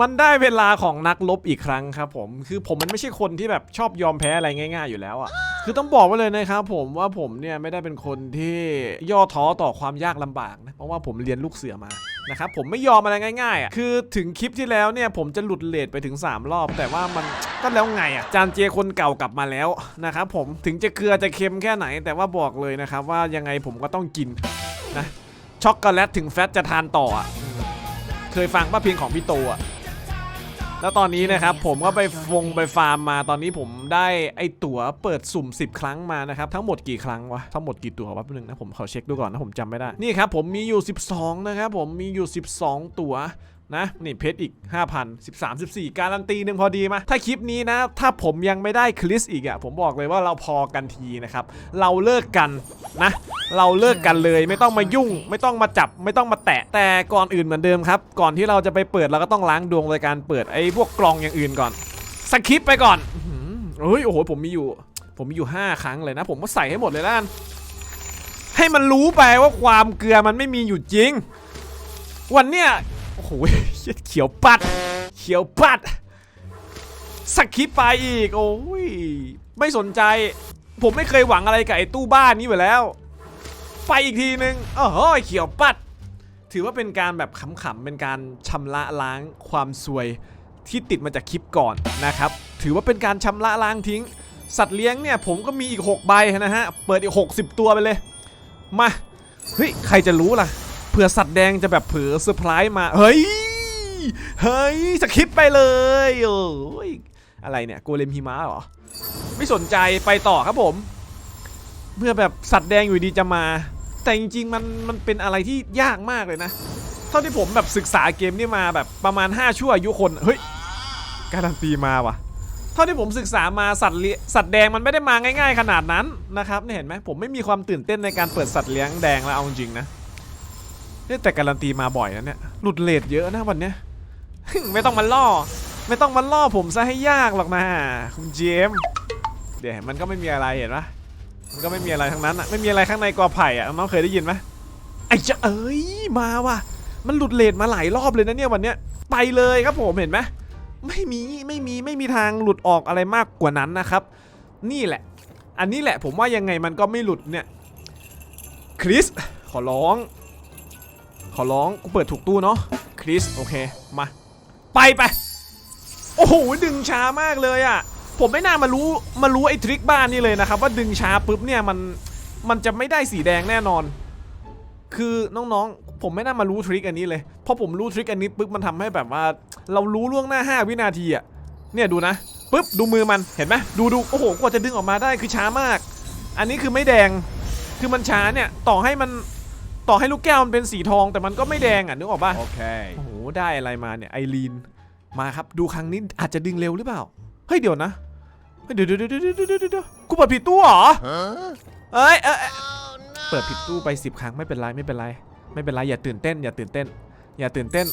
มันได้เวลาของนักลบอีกครั้งครับผมคือผมมันไม่ใช่คนที่แบบชอบยอมแพ้อะไรง่าย ๆอยู่แล้วอะ่ะคือต้องบอกไว้เลยนะครับผมว่าผมเนี่ยไม่ได้เป็นคนที่ย่อท้อต่อความยากลำบากนะเพราะว่าผมเรียนลูกเสือมานะครับผมไม่ยอมอะไรง่ายๆอะคือถึงคลิปที่แล้วเนี่ยผมจะหลุดเลทไปถึง 3 รอบ แต่ว่ามันก็แล้วไงอะจานเจคนเก่ากลับมาแล้วนะครับผมถึงจะเกลือจะเค็มแค่ไหน แต่ว่าบอกเลยนะครับว่ายังไงผมก็ต้องกินนะช็อกโกแลตถึงแฟตจะทานต่ออะเคยฟังป้าเพลงของพี่โตอะ แล้วตอนนี้นะครับผมก็ไปฟงไปฟาร์มมาตอนนี้ผมได้ไอตั๋วเปิดสุ่ม 10 ครั้งมานะครับทั้งหมดกี่ครั้งวะทั้งหมดกี่ตั๋ววะแป๊บนึงนะผมขอเช็คดูก่อนนะผมจำไม่ได้นี่ครับผมมีอยู่ 12 นะครับผมมีอยู่ 12 ตั๋ว นะนี่เพชรอีก 5,000 13 14 การันตีหนึ่งพอดีมาถ้าคลิปนี้นะ ถ้าผมยังไม่ได้คลิสอีกอะ่ะผมบอกเลยว่าเราพอกันทีนะครับ เราเลิกกันนะ เราเลิกกันเลยไม่ต้องมายุ่ง ไม่ต้องมาจับไม่ต้องมาแตะแต่ก่อนอื่นเหมือนเดิมครับ ก่อนที่เราจะไปเปิดเราก็ต้องล้างดวงโดยการเปิดไอ้พวกกล่องอย่างอื่นก่อนสคิปไปก่อนเฮ้ยโอ้โหผมมีอยู่ ผมมีอยู่ 5 ครั้งเลยนะ ผมก็ใส่ให้หมดเลยล้วกันให้มันรู้ไปว่าความเกลือมันไม่มีอยู่จริง วันเนี้ย โอ้โหเขียวปัด เขียวปัด สักคิปไปอีก โอ้ย ไม่สนใจ ผมไม่เคยหวังอะไรกับไอ้ตู้บ้านนี้อยู่แล้ว ไปอีกทีนึงโอ้โหเขียวปัด ถือว่าเป็นการแบบขำๆ เป็นการชำระล้างความซวยที่ติดมาจากคลิปก่อนนะครับ ถือว่าเป็นการชำระล้างทิ้ง สัตว์เลี้ยงเนี่ย ผมก็มีอีก 6 ใบนะฮะ เปิดอีก 60 ตัวไปเลย มา เฮ้ย ใครจะรู้ล่ะ เผื่อสัตว์แดงจะแบบเผื่อเซอร์ไพรส์มา เฮ้ย เฮ้ยสคริปไปเลยโอ้ยอะไรเนี่ยโกเลมหิมะเหรอ ไม่สนใจไปต่อครับผม เพื่อแบบสัตว์แดงอยู่ดีจะมา แต่จริงๆมันมันเป็นอะไรที่ยากมากเลยนะ เท่าที่ผมแบบศึกษาเกมนี่มาแบบประมาณ 5 ชั่วอายุคน เฮ้ย การันตีมาว่ะ เท่าที่ผมศึกษามาสัตว์เลี้ยสัตว์แดงมันไม่ได้มาง่าย ๆ ขนาดนั้นนะครับเนี่ยเห็นไหมผมไม่มีความตื่นเต้นในการเปิดสัตว์เลี้ยงแดงแล้วเอาจริงนะ เนี่ยแต่การันตีมาบ่อยนะเนี่ย หลุดเลทเยอะนะวันเนี้ย ไม่ต้องมาล่อ ไม่ต้องมาล่อผมซะให้ยากหรอกนะคุณเจมเดี๋ยวมันก็ไม่มีอะไรเห็นปะมันก็ไม่มีอะไรทั้งนั้นอะ ไม่มีอะไรข้างในกอไผ่อะน้องเคยได้ยินไหมไอ้จะเอ้ยมาว่ะ มันหลุดเลทมาหลายรอบเลยนะเนี่ยวันเนี้ย ไปเลยครับผมเห็นไหมไม่มีไม่มีไม่มีทางหลุดออกอะไรมากกว่านั้นนะครับ นี่แหละ อันนี้แหละผมว่ายังไงมันก็ไม่หลุดเนี่ย คริสขอร้อง ขอร้องกูเปิดถูกตู้เนาะคริสโอเคมาไปไปโอ้โหดึงช้ามากเลยอะ่ะผมไม่น่ามารู้มารู้ไอ้ทริคบ้านนี่เลยนะครับ ว่าดึงช้าปุ๊บเนี่ยมันมันจะไม่ได้สีแดงแน่นอน คือน้องๆ ผมไม่น่ามารู้ทริคอันนี้เลยเพราะผมรู้ทริคอันนี้ปุ๊บมันทำให้แบบว่า เรารู้ล่วงหน้า 5 วินาทีอะ่ะเนี่ยดูนะปุ๊บดูมือมันเห็นไหมดูดูโอ้โหกว่าจะดึงออกมาได้คือช้ามาก อันนี้คือไม่แดงคือมันช้าเนี่ยต่อให้มัน ต่อให้ลูกแก้วมันเป็นสีทองแต่มันก็ไม่แดงอะนึกออกปะ Okay. โอ้โหได้อะไรมาเนี่ยไอรีนมาครับดูครั้งนี้อาจจะดึงเร็วหรือเปล่าเฮ้ยเดี๋ยวนะเฮ้ยเดี๋ยวเดี๋ยวเดี๋ยวเดี๋ยวเดี๋ยวเดี๋ยวกูเปิดผิดตู้เหรอ Huh? เอ้ยเอ้ยเอ้ยเปิดผิดตู้ไป10ครั้งไม่เป็นไรไม่เป็นไร ไม่เป็นไรอย่าตื่นเต้น อย่าตื่นเต้น อย่าตื่นเต้น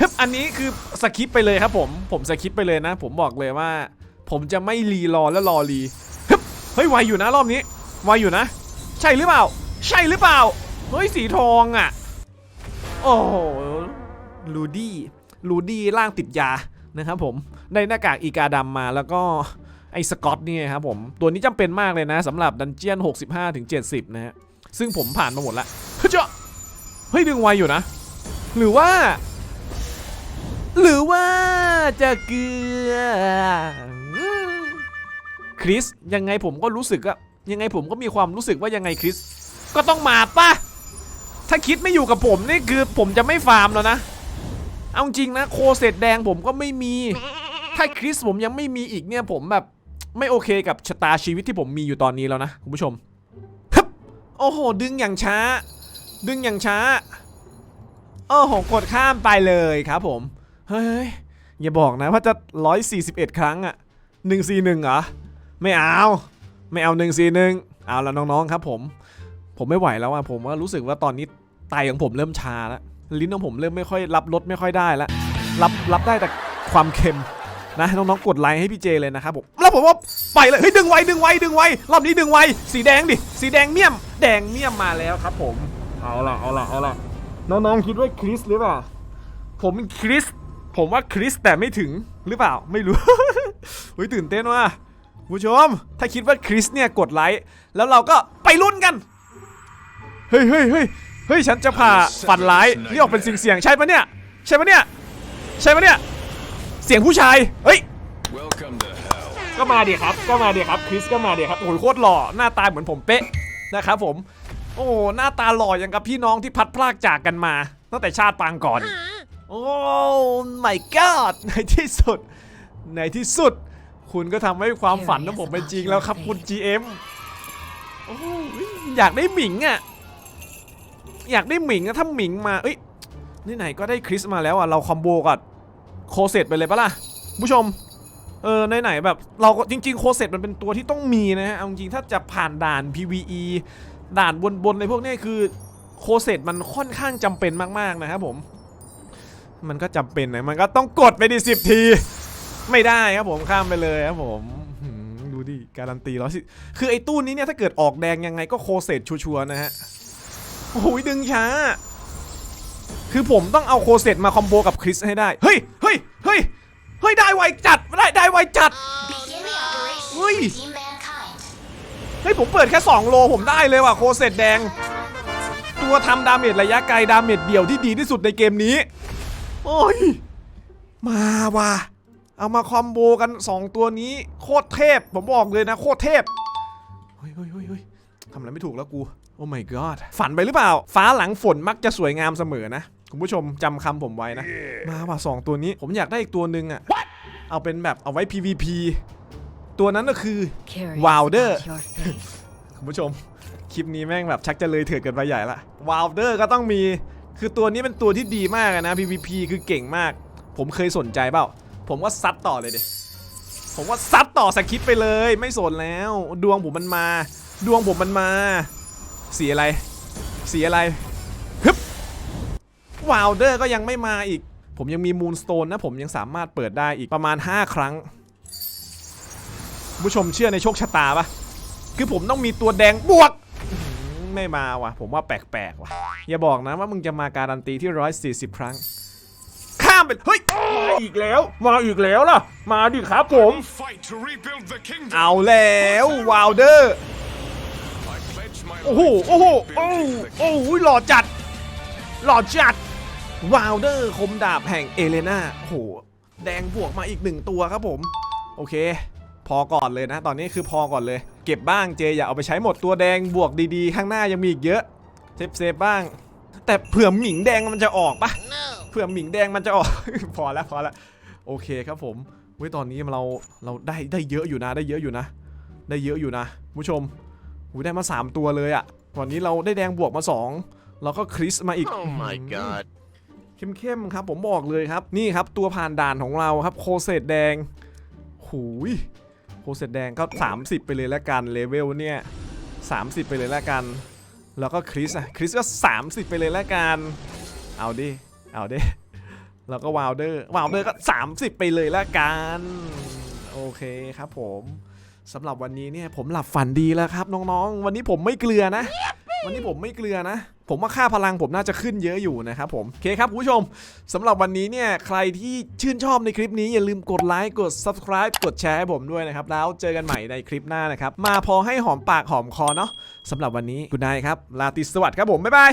ฮึบอันนี้คือสคิปไปเลยครับผมผมสคิปไปเลยนะ ผมบอกเลยว่า ผมจะไม่รีรอแล้วรอรีฮึบเฮ้ยไวอยู่นะรอบนี้ไวอยู่นะ ใช่หรือเปล่า ใช่หรือเปล่า เฮ้ย สีทองอะ โอ้โหลูดี้ลูดี้ร่างติดยานะครับผมได้หน้ากากอีกาดำมาแล้วก็ไอ้สกอตเนี่ไงครับผมตัวนี้จำเป็นมากเลยนะสำหรับดันเจียน 65ถึง70 นะฮะ ซึ่งผมผ่านมาหมดล้วเฮ้ยเจ้าเฮ้ยดึงไวอยู่นะ หรือว่า หรือว่าจะเกลือคริสยังไงผมก็รู้สึกอะยังไงผมก็มีความรู้สึกว่ายังไงคริสก็ต้องมาป่ะ ถ้าคิดไม่อยู่กับผมนี่คือผมจะไม่ฟาร์มแล้วนะ เอาจริงนะโคเศษแดงผมก็ไม่มี ถ้าคริสผมยังไม่มีอีกเนี่ยผมแบบไม่โอเคกับชะตาชีวิตที่ผมมีอยู่ตอนนี้แล้วนะคุณผู้ชมฮึบโอ้โห ดึงอย่างช้า ดึงอย่างช้า โอ้โห กดข้ามไปเลยครับผม เฮ้ย อย่าบอกนะว่าจะ 141 ครั้งอะ141เหรอ ไม่เอา ไม่เอา 141 เอาละน้องๆครับผม ผมไม่ไหวแล้วอะผมว่ารู้สึกว่าตอนนี้ ไตของผมเริ่มชาแล้วลิ้นของผมเริ่มไม่ค่อยรับรสไม่ค่อยได้แล้วรับรับได้แต่ความเค็มนะน้องๆกดไลค์ให้พี่เจเลยนะครับผมแล้วผมว่าไปเลยเฮ้ยดึงไวดึงไวดึงไวรอบนี้ดึงไวสีแดงดิสีแดงเมี่ยม แดงเมี่ยมมาแล้วครับผมเอาล่ะเอาล่ะเอาล่ะน้องๆคิดว่าคริสหรือเปล่าผมเป็นคริสผมว่าคริสแต่ไม่ถึงหรือเปล่าไม่รู้อุ้ยตื่นเต้นว่ะผู้ชม ถ้าคิดว่าคริสเนี่ยกดไลค์แล้วเราก็ไปลุ้นกัน เฮ้ยเฮ้ยเฮ้ย เฮ้ยฉันจะผ่าฝันร้ายนี่ออกเป็นเสียงเสียงๆใช่ปะเนี่ยใช่ปะเนี่ยใช่ปะเนี่ยเสียงผู้ชายเฮ้ย Welcome to hell. ก็มาดิครับก็มาดิครับคริสก็มาดิครับโอ้ยโคตรหล่อหน้าตาเหมือนผมเป๊ะนะครับผม โอ้หน้าตาหล่ออย่างกับพี่น้องที่พัดพลากจากกันมาตั้งแต่ชาติปางก่อน โอ้ my god ในที่สุด ในที่สุด คุณก็ทำให้ความฝันของผมเป็นจริงแล้วครับคุณ GM โอ้ยอยากได้หมิงอะ อยากได้หมิงอะถ้าหมิงมาเอ้ยนี่ไหนก็ได้คริสมาแล้วอะเราคอมโบกับโคเซตไปเลยปะล่ะผู้ชมเออไหนๆแบบเราก็จริง ๆ โคเซตมันเป็นตัวที่ต้องมีนะฮะเอาจริงถ้าจะผ่านด่าน PVE ด่านบนๆอะไรพวกนี้คือโคเซตมันค่อนข้างจำเป็นมากๆนะครับผม มันก็จำเป็นนะมันก็ต้องกดไปดิสิบที ไม่ได้ครับผมข้ามไปเลยครับผมหืมดูดิการันตีร้อยสิคือไอ้ตู้นี้เนี่ยถ้าเกิดออกแดงยังไงก็โคเซตชัวร์ๆนะฮะ โอ้ยดึงช้า คือผมต้องเอาโคเซตมาคอมโบกับคริสให้ได้ เฮ้ย เฮ้ย เฮ้ย เฮ้ย ได้ไวจัด ได้ ได้ไวจัด Beginning operation Ui. for Team Mankind. เฮ้ย ผมเปิดแค่ 2 โลผมได้เลยว่ะโคเซตแดง ตัวทำดาเมจระยะไกลดาเมจเดี่ยวที่ดีที่สุดในเกมนี้ โอ้ย มาว่ะ เอามาคอมโบกัน 2 ตัวนี้โคตรเทพ ผมบอกเลยนะโคตรเทพ เฮ้ยเฮ้ยเฮ้ยเฮ้ยทำอะไรไม่ถูกแล้วกู โอ้ my god ฝันไปหรือเปล่า ฟ้าหลังฝนมักจะสวยงามเสมอนะ คุณผู้ชมจำคำผมไว้นะ มาว่ะสองตัวนี้ผมอยากได้อีกตัวหนึ่งอะเอาเป็นแบบเอาไว้ PVP ตัวนั้นก็คือ Curious Wilder. about your fate. คุณผู้ชม คลิปนี้แม่งแบบชักจะเลยเถิดเกินไปใหญ่ละวาลเดอร์ก็ต้องมี คือตัวนี้เป็นตัวที่ดีมากอะนะ PVP คือเก่งมาก ผมเคยสนใจเปล่า ผมว่าซัดต่อเลยเดยผมว่าซัดต่อสคริปต์ไปเลย ไม่สนแล้ว ดวงผมมันมา ดวงผมมันมา สีอะไร สีอะไรฮึบวาลเดอร์ก็ยังไม่มาอีก ผมยังมีมูนสโตนนะ ผมยังสามารถเปิดได้อีกประมาณ 5 ครั้งคุณผู้ชมเชื่อในโชคชะตาปะคือผมต้องมีตัวแดงบวกอื้อหือไม่มาว่ะ ผมว่าแปลกๆว่ะ อย่าบอกนะว่ามึงจะมาการันตีที่ 140 ครั้ง ข้ามไป เฮ้ย มาอีกแล้ว มาอีกแล้วล่ะ มาดิครับผม Fight to rebuild the kingdom. เอาแล้ววาวเดอร์ I pledge my โอ้โห โอ้โห โอ้โห rebuild the โอ้โหล่อจัด หล่อจัด วาวเดอร์คมดาบแห่งเอเลนาโอ้โห แดงบวกมาอีกหนึ่งตัวครับผม โอเค พอก่อนเลยนะ ตอนนี้คือพอก่อนเลย เก็บบ้างเจอย่าเอาไปใช้หมดตัวแดงบวกดีๆ ข้างหน้ายังมีอีกเยอะ เซฟเซฟบ้าง แต่เผื่อหมิงแดงมันจะออกปะเผื่อหมิงแดงมันจะออก พอแล้วพอแล้วโอเคครับผมเว้ยตอนนี้เราเราได้ได้เยอะอยู่นะ ได้เยอะอยู่นะ ได้เยอะอยู่นะผู้ชม หูได้มา 3 ตัวเลยอะ่ะตอนนี้เราได้แดงบวกมา 2 แล้วก็คริสมาอีก Oh my god. เข้มๆครับผมบอกเลยครับ นี่ครับตัวผ่านด่านของเราครับโคเซตแดง หูย โคเซตแดงก็ 30 ไปเลยแล้วกันเลเวลเนี่ย 30 ไปเลยแล้วกัน แล้วก็คริสอะคริสก็ 30 ไปเลยแล้วกัน เอาดิ เอาดิ แล้วก็วาวเดอร์วาวเดอร์ก็ 30 ไปเลยแล้วกัน โอเคครับผม สำหรับวันนี้เนี่ยผมหลับฝันดีแล้วครับน้องๆ วันนี้ผมไม่เกลือนะ วันนี้ผมไม่เกลือนะ ผมว่าค่าพลังผมน่าจะขึ้นเยอะอยู่นะครับผมโอเคครับคุณผู้ชมสำหรับวันนี้เนี่ยใครที่ชื่นชอบในคลิปนี้อย่าลืมกดไลค์กด subscribe กดแชร์ให้ผมด้วยนะครับ แล้วเจอกันใหม่ในคลิปหน้านะครับ มาพอให้หอมปากหอมคอเนาะสำหรับวันนี้คุณนายครับลาติสวัสดิ์ครับผมบ๊ายบาย